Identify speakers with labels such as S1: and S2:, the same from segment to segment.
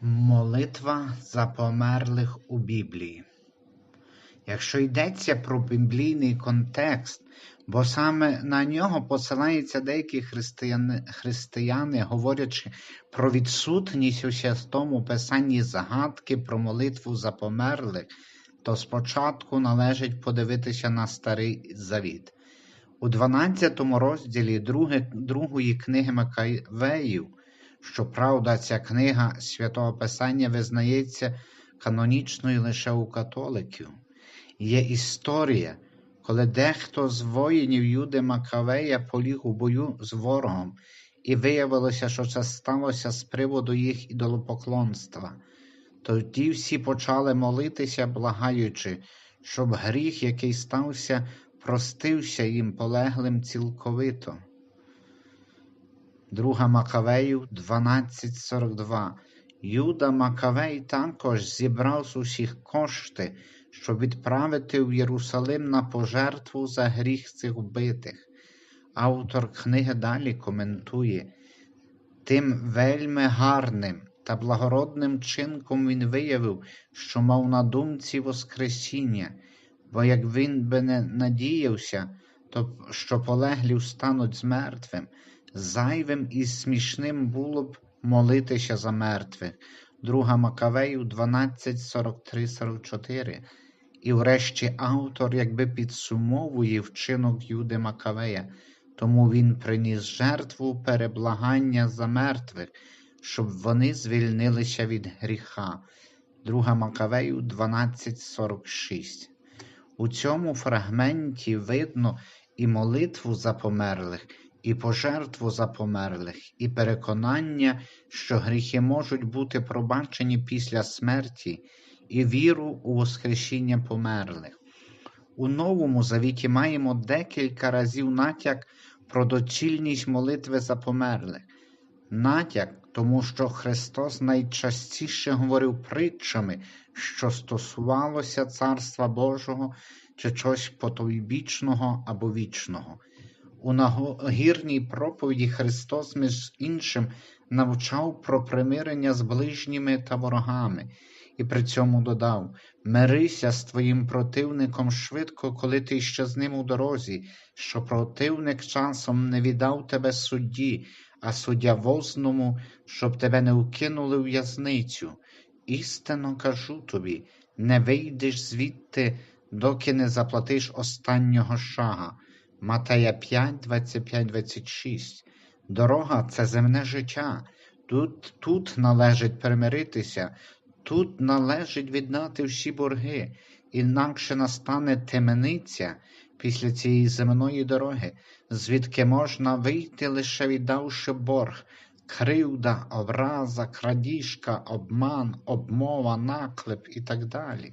S1: Молитва за померлих у Біблії. Якщо йдеться про біблійний контекст, бо саме на нього посилаються деякі християни, християни, говорячи про відсутність у святому писанні загадки про молитву за померлих, то спочатку належить подивитися на Старий Завіт. У 12 розділі другої книги Макавеїв Щоправда, ця книга святого Писання визнається канонічною лише у католиків. Є історія, коли дехто з воїнів Юди Макавея поліг у бою з ворогом, і виявилося, що це сталося з приводу їх ідолопоклонства. Тоді всі почали молитися, благаючи, щоб гріх, який стався, простився їм полеглим цілковито. Друга Макавеїв 12.42. Юда Макавей також зібрав з усіх кошти, щоб відправити в Єрусалим на пожертву за гріх цих вбитих. Автор книги далі коментує, тим вельми гарним та благородним чинком він виявив, що мав на думці Воскресіння, бо як він би не надіявся, то що полеглі встануть з мертвим, Зайвим і смішним було б молитися за мертвих. Друга Макавеїв 12.43-44. І врешті автор якби підсумовує вчинок Юди Макавея, тому він приніс жертву переблагання за мертвих, щоб вони звільнилися від гріха. Друга Макавею 12.46. У цьому фрагменті видно і молитву за померлих і пожертву за померлих, і переконання, що гріхи можуть бути пробачені після смерті, і віру у Воскресіння померлих. У Новому Завіті маємо декілька разів натяк про доцільність молитви за померлих. Натяк, тому що Христос найчастіше говорив притчами, що стосувалося Царства Божого чи чогось потойбічного або вічного. У нагірній проповіді Христос, між іншим, навчав про примирення з ближніми та ворогами, і при цьому додав Мирися з твоїм противником швидко, коли ти ще з ним у дорозі, що противник часом не віддав тебе судді, а суддя возному, щоб тебе не вкинули в в'язницю. Істинно кажу тобі, не вийдеш звідти, доки не заплатиш останнього шага. Матея 5, 25, 26. Дорога це земне життя. Тут тут належить примиритися, тут належить віддати всі борги, інакше настане темниця після цієї земної дороги, звідки можна вийти лише віддавши борг, кривда, образа, крадіжка, обман, обмова, наклеп і так далі.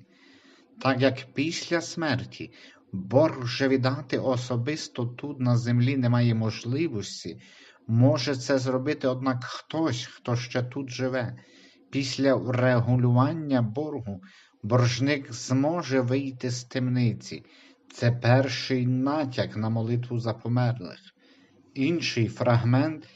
S1: Так як після смерті борг вже віддати особисто тут на землі немає можливості, може це зробити, однак хтось, хто ще тут живе. Після регулювання боргу боржник зможе вийти з темниці. Це перший натяк на молитву за померлих. Інший фрагмент,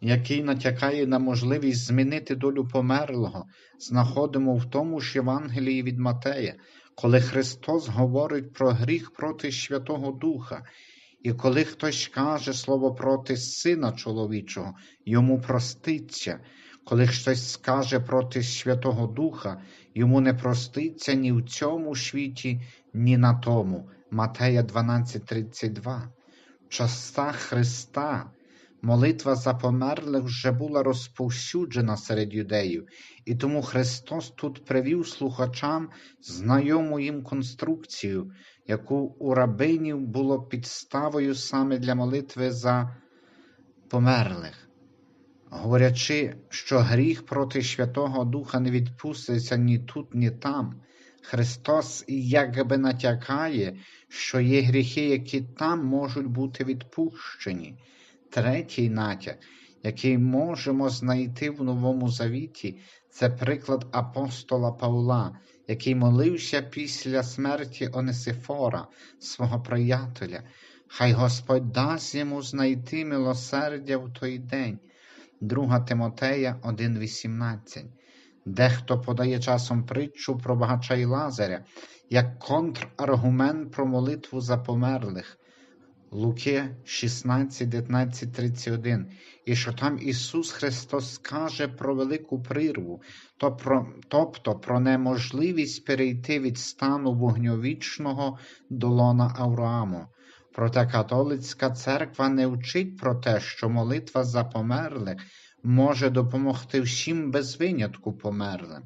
S1: який натякає на можливість змінити долю померлого, знаходимо в тому ж Євангелії від Матея, коли Христос говорить про гріх проти Святого Духа, і коли хтось каже слово проти Сина чоловічого, йому проститься, коли хтось скаже проти Святого Духа, йому не проститься ні в цьому світі, ні на тому. Матея 12:32. В часах Христа Молитва за померлих вже була розповсюджена серед юдеїв, і тому Христос тут привів слухачам знайому їм конструкцію, яку у рабинів було підставою саме для молитви за померлих, говорячи, що гріх проти Святого Духа не відпуститься ні тут, ні там. Христос якби натякає, що є гріхи, які там можуть бути відпущені. Третій натяк, який можемо знайти в Новому Завіті, це приклад апостола Павла, який молився після смерті Онесифора, свого приятеля. Хай Господь дасть йому знайти милосердя в той день. 2 Тимотея 1,18 Дехто подає часом притчу про багача і Лазаря як контраргумент про молитву за померлих. Луки 16, 19, 31. І що там Ісус Христос скаже про велику прирву, то про, тобто про неможливість перейти від стану вогньовічного до лона Аврааму. Проте католицька церква не вчить про те, що молитва за померлих може допомогти всім без винятку померлим.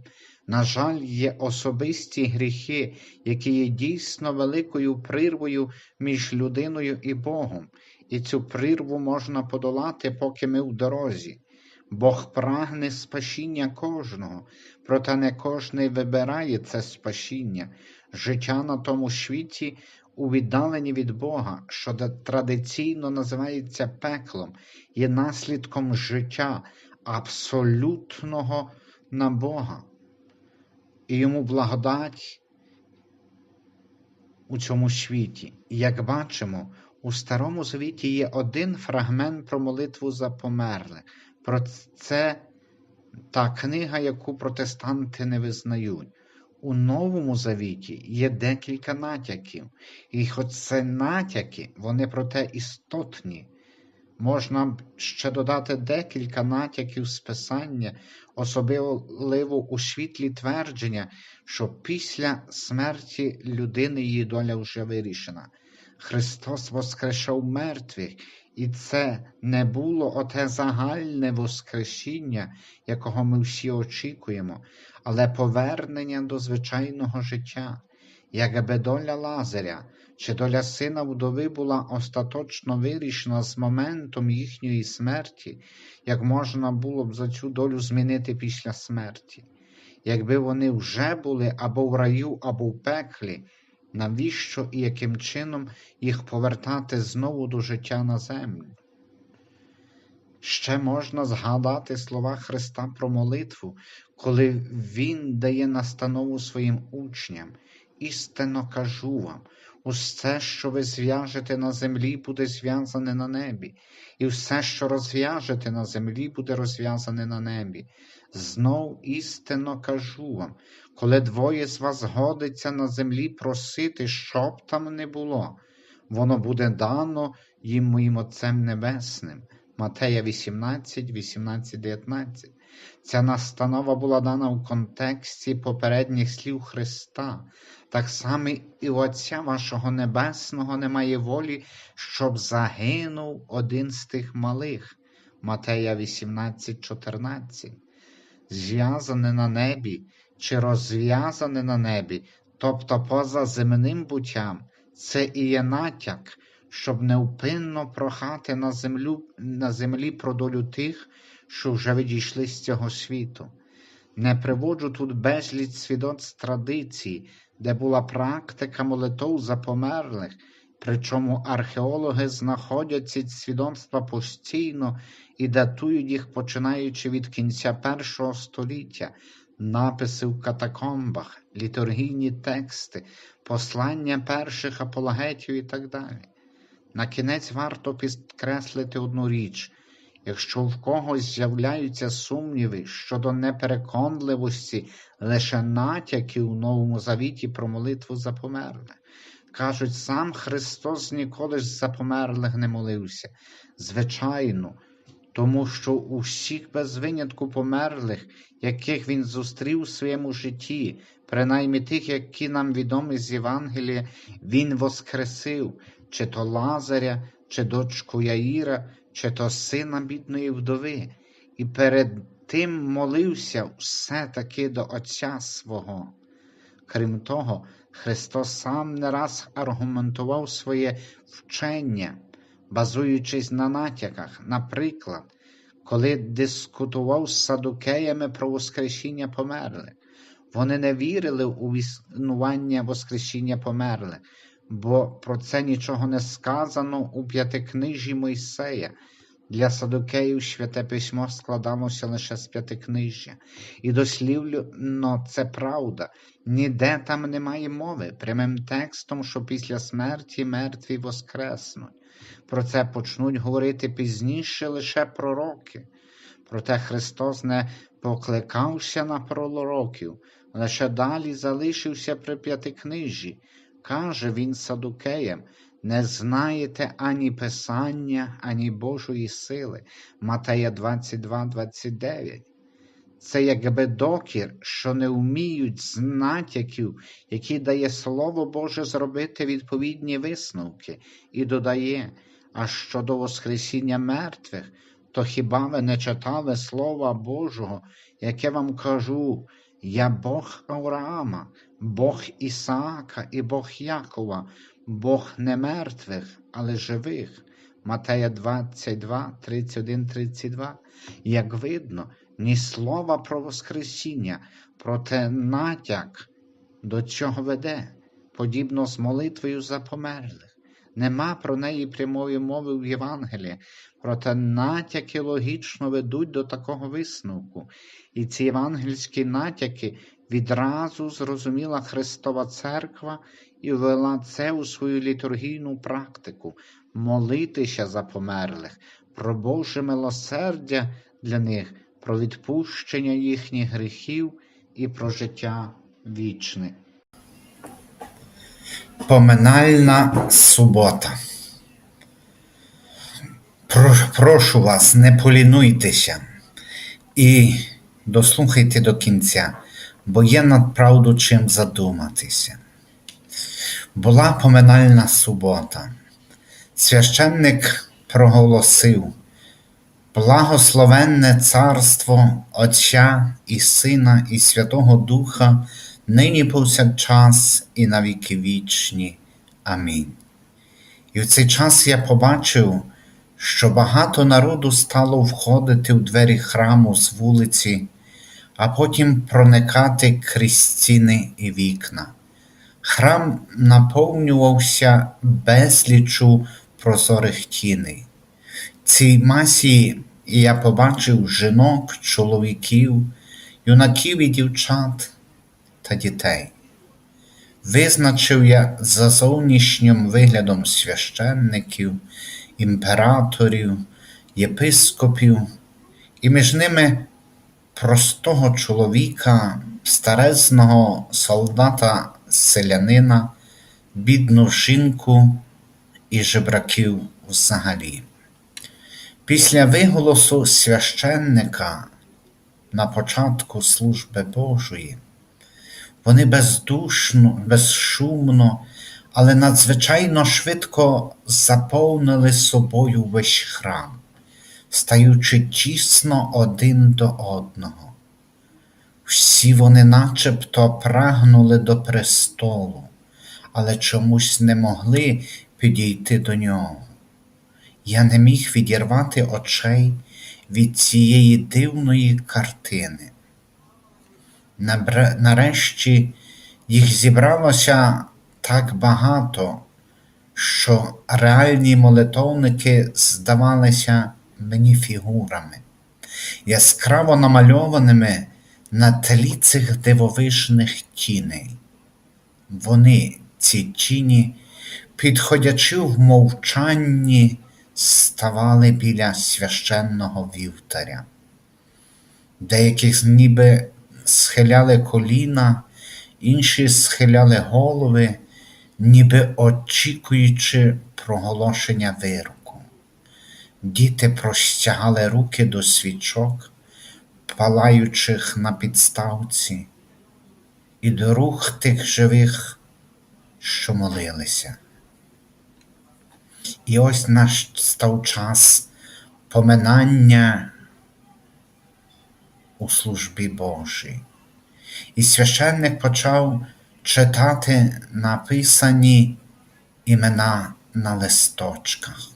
S1: На жаль, є особисті гріхи, які є дійсно великою прірвою між людиною і Богом, і цю прірву можна подолати, поки ми в дорозі. Бог прагне спасіння кожного, проте не кожний вибирає це спасіння. Життя на тому світі у віддаленні від Бога, що традиційно називається пеклом, є наслідком життя абсолютного на Бога і йому благодать у цьому світі. І як бачимо, у Старому Завіті є один фрагмент про молитву за померлих. Про це та книга, яку протестанти не визнають. У Новому Завіті є декілька натяків, і хоч це натяки, вони проте істотні. Можна ще додати декілька натяків з писання, особливо у світлі твердження, що після смерті людини її доля вже вирішена. Христос воскрешав мертвих, і це не було оте загальне Воскресіння, якого ми всі очікуємо, але повернення до звичайного життя, якби доля Лазаря чи доля сина вдови була остаточно вирішена з моментом їхньої смерті, як можна було б за цю долю змінити після смерті? Якби вони вже були або в раю, або в пеклі, навіщо і яким чином їх повертати знову до життя на землю? Ще можна згадати слова Христа про молитву, коли Він дає настанову своїм учням. Істинно кажу вам, Усе, що ви зв'яжете на землі, буде зв'язане на небі, і все, що розв'яжете на землі, буде розв'язане на небі. Знов істинно кажу вам, коли двоє з вас годиться на землі просити, щоб там не було, воно буде дано їм моїм Отцем Небесним. Матея 18, 18, 19. Ця настанова була дана в контексті попередніх слів Христа. Так само і Отця вашого Небесного немає волі, щоб загинув один з тих малих. Матея 18, 14. Зв'язане на небі чи розв'язане на небі, тобто поза земним буттям, це і є натяк, щоб невпинно прохати на землю, на землі про долю тих, що вже відійшли з цього світу. Не приводжу тут безліч свідоцтв традиції, де була практика молитов за померлих, причому археологи знаходять ці свідомства постійно і датують їх починаючи від кінця першого століття, написи в катакомбах, літургійні тексти, послання перших апологетів і так далі. На кінець варто підкреслити одну річ. Якщо в когось з'являються сумніви щодо непереконливості лише натяків у Новому Завіті про молитву за померлих, кажуть, сам Христос ніколи ж за померлих не молився. Звичайно, тому що у всіх без винятку померлих, яких він зустрів у своєму житті, принаймні тих, які нам відомі з Євангелія, він воскресив, чи то Лазаря, чи дочку Яїра чи то сина бідної вдови, і перед тим молився все-таки до Отця свого. Крім того, Христос сам не раз аргументував своє вчення, базуючись на натяках, наприклад, коли дискутував з садукеями про Воскресіння померлих. Вони не вірили у існування Воскресіння померлих, бо про це нічого не сказано у п'ятикнижі Мойсея. Для садокеїв святе письмо складалося лише з п'ятикнижжя. І дослівно це правда. Ніде там немає мови прямим текстом, що після смерті мертві воскреснуть. Про це почнуть говорити пізніше лише пророки. Проте Христос не покликався на пророків, лише далі залишився при п'ятикнижі. Каже він садукеям, не знаєте ані Писання, ані Божої сили. Матея 22, 29. Це якби докір, що не вміють з які дає Слово Боже зробити відповідні висновки, і додає, а щодо Воскресіння мертвих, то хіба ви не читали Слова Божого, яке вам кажу, я Бог Авраама, Бог Ісаака і Бог Якова, Бог не мертвих, але живих. Матея 22, 31, 32. Як видно, ні слова про Воскресіння, проте натяк до чого веде, подібно з молитвою за померлих. Нема про неї прямої мови в Євангелії, проте натяки логічно ведуть до такого висновку. І ці євангельські натяки відразу зрозуміла Христова Церква і ввела це у свою літургійну практику молитися за померлих, про Боже милосердя для них, про відпущення їхніх гріхів і про життя вічне.
S2: Поминальна субота. Прошу вас, не полінуйтеся і дослухайте до кінця, бо є над правду чим задуматися. Була поминальна субота. Священник проголосив Благословенне царство Отця і Сина і Святого Духа, нині повсякчас і на віки вічні. Амінь. І в цей час я побачив, що багато народу стало входити в двері храму з вулиці, а потім проникати крізь стіни і вікна. Храм наповнювався безлічу прозорих тіней. Цій масі я побачив жінок, чоловіків, юнаків і дівчат та дітей. Визначив я за зовнішнім виглядом священників, імператорів, єпископів, і між ними простого чоловіка, старезного солдата селянина, бідну жінку і жебраків взагалі. Після виголосу священника на початку служби Божої вони бездушно, безшумно, але надзвичайно швидко заповнили собою весь храм, стаючи тісно один до одного. Всі вони начебто прагнули до престолу, але чомусь не могли підійти до нього. Я не міг відірвати очей від цієї дивної картини. Нарешті їх зібралося так багато, що реальні молитовники здавалися мені фігурами, яскраво намальованими на тлі цих дивовижних тіней. Вони, ці тіні, підходячи в мовчанні, ставали біля священного вівтаря. Деякі з ніби схиляли коліна, інші схиляли голови, ніби очікуючи проголошення вироку. Діти простягали руки до свічок, палаючих на підставці, і до рук тих живих, що молилися. І ось настав час поминання у службі Божій. І священник почав читати написані імена на листочках.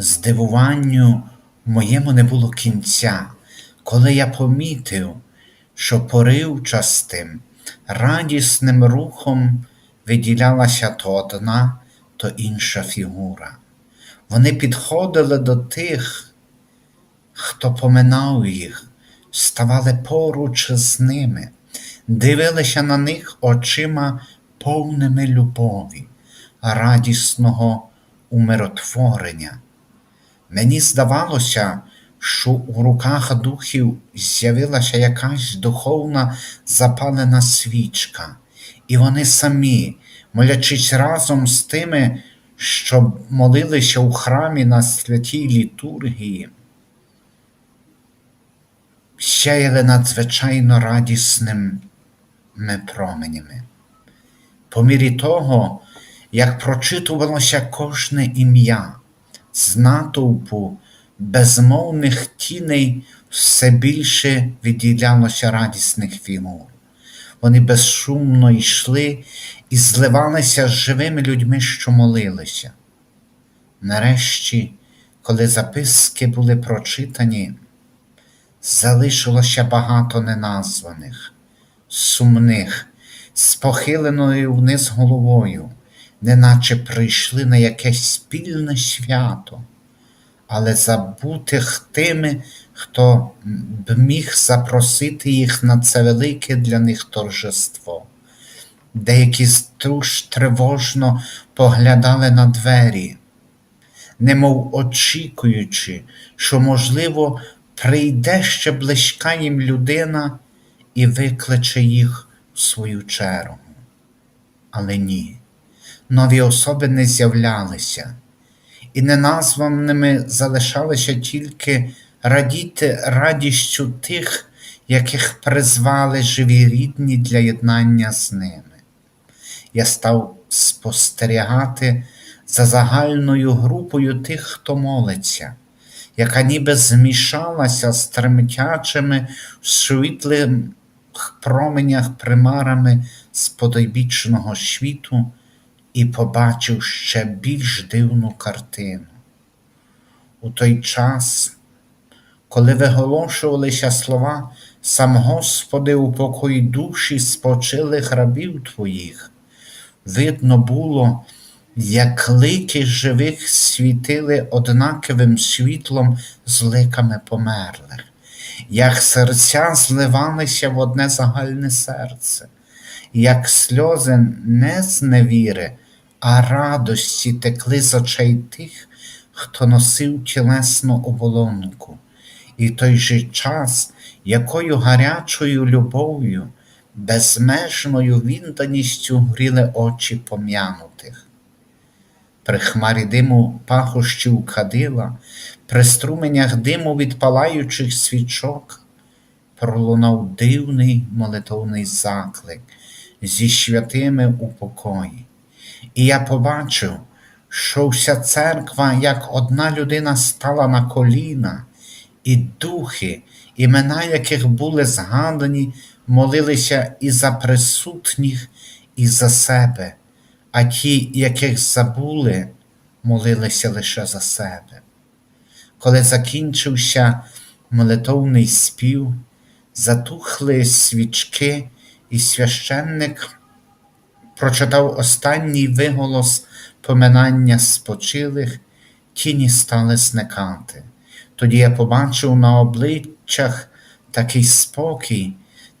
S2: Здивуванню моєму не було кінця, коли я помітив, що поривчастим, радісним рухом виділялася то одна, то інша фігура. Вони підходили до тих, хто поминав їх, ставали поруч з ними, дивилися на них очима повними любові, радісного умиротворення. Мені здавалося, що у руках духів з'явилася якась духовна запалена свічка, і вони самі, молячись разом з тими, що молилися у храмі на святій літургії, сяяли надзвичайно радісними променями. По мірі того, як прочитувалося кожне ім'я, з натовпу безмовних тіней все більше відділялося радісних фігур. Вони безшумно йшли і зливалися з живими людьми, що молилися. Нарешті, коли записки були прочитані, залишилося багато неназваних, сумних, з похиленою вниз головою, неначе прийшли на якесь спільне свято, але забутих тими, хто б міг запросити їх на це велике для них торжество. Деякі струж тривожно поглядали на двері, немов очікуючи, що, можливо, прийде ще близька їм людина і викличе їх в свою чергу. Але ні, нові особи не з'являлися, і неназваними залишалися тільки радіти радістю тих, яких призвали живі рідні для єднання з ними. Я став спостерігати за загальною групою тих, хто молиться, яка ніби змішалася з тремтячими в світлих променях примарами з потойбічного світу і побачив ще більш дивну картину. У той час, коли виголошувалися слова сам Господи, упокой душі спочилих рабів Твоїх, видно було, як лики живих світили однаковим світлом з ликами померлих, як серця зливалися в одне загальне серце, як сльози не з невіри, а радості текли з очей тих, хто носив тілесну оболонку, і той же час, якою гарячою любов'ю, безмежною відданістю гріли очі пом'янутих. При хмарі диму пахощів кадила, при струменях диму від палаючих свічок, пролунав дивний молитовний заклик зі святими у покої. І я побачив, що вся церква, як одна людина, стала на коліна, і духи, імена яких були згадані, молилися і за присутніх, і за себе, а ті, яких забули, молилися лише за себе. Коли закінчився молитовний спів, затухли свічки, і священник прочитав останній виголос поминання спочилих, тіні стали зникати. Тоді я побачив на обличчях такий спокій,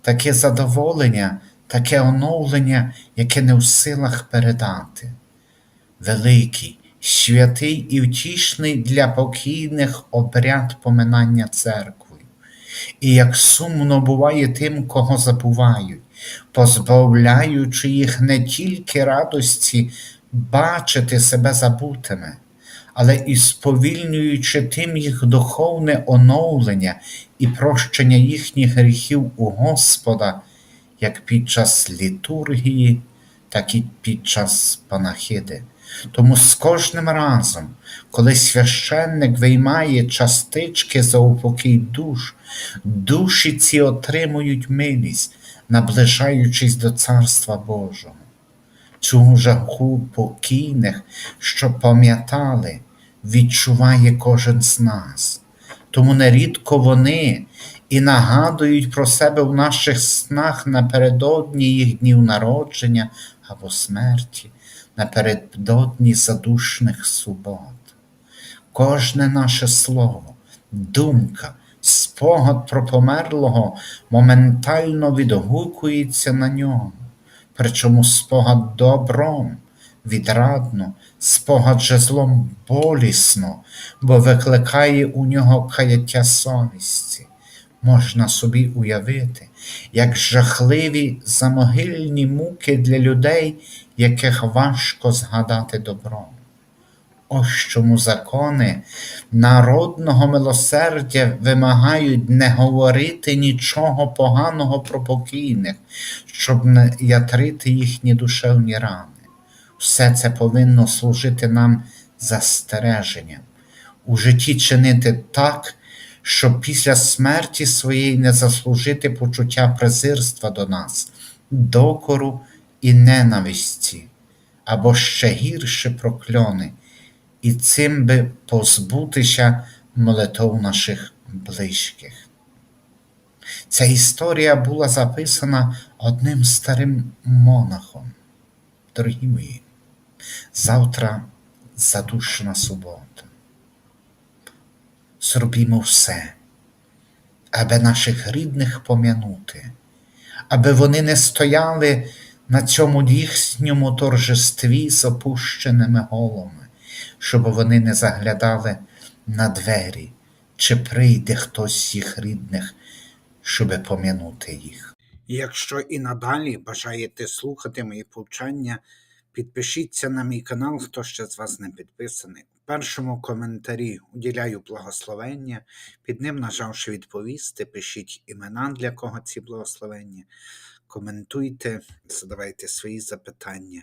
S2: таке задоволення, таке оновлення, яке не в силах передати. Великий, святий і втішний для покійних обряд поминання церквою. І як сумно буває тим, кого забувають, позбавляючи їх не тільки радості бачити себе забутими, але і сповільнюючи тим їх духовне оновлення і прощення їхніх гріхів у Господа, як під час літургії, так і під час панахиди. Тому з кожним разом, коли священник виймає частички за упокій душ, душі ці отримують милість, наближаючись до Царства Божого. Цю жаху покійних, що пам'ятали, відчуває кожен з нас. Тому нерідко вони і нагадують про себе в наших снах напередодні їх днів народження або смерті, напередодні задушних субот. Кожне наше слово, думка, спогад про померлого моментально відгукується на ньому, причому спогад добром, відрадно, спогад же злом болісно, бо викликає у нього каяття совісті. Можна собі уявити, як жахливі замогильні муки для людей, яких важко згадати добром. Ось чому закони народного милосердя вимагають не говорити нічого поганого про покійних, щоб не ятрити їхні душевні рани. Все це повинно служити нам застереженням, у житті чинити так, щоб після смерті своєї не заслужити почуття презирства до нас, докору і ненависті, або ще гірше прокльони, і цим би позбутися молитов наших близьких. Ця історія була записана одним старим монахом. Дорогі мої, завтра задушна субота. Зробімо все, аби наших рідних пом'янути, аби вони не стояли на цьому їхньому торжестві з опущеними головами, щоб вони не заглядали на двері, чи прийде хтось з їх рідних, щоби пом'янути їх.
S1: Якщо і надалі бажаєте слухати мої повчання, підпишіться на мій канал, хто ще з вас не підписаний. В першому коментарі уділяю благословення, під ним нажавши відповісти, пишіть імена, для кого ці благословення, коментуйте, задавайте свої запитання.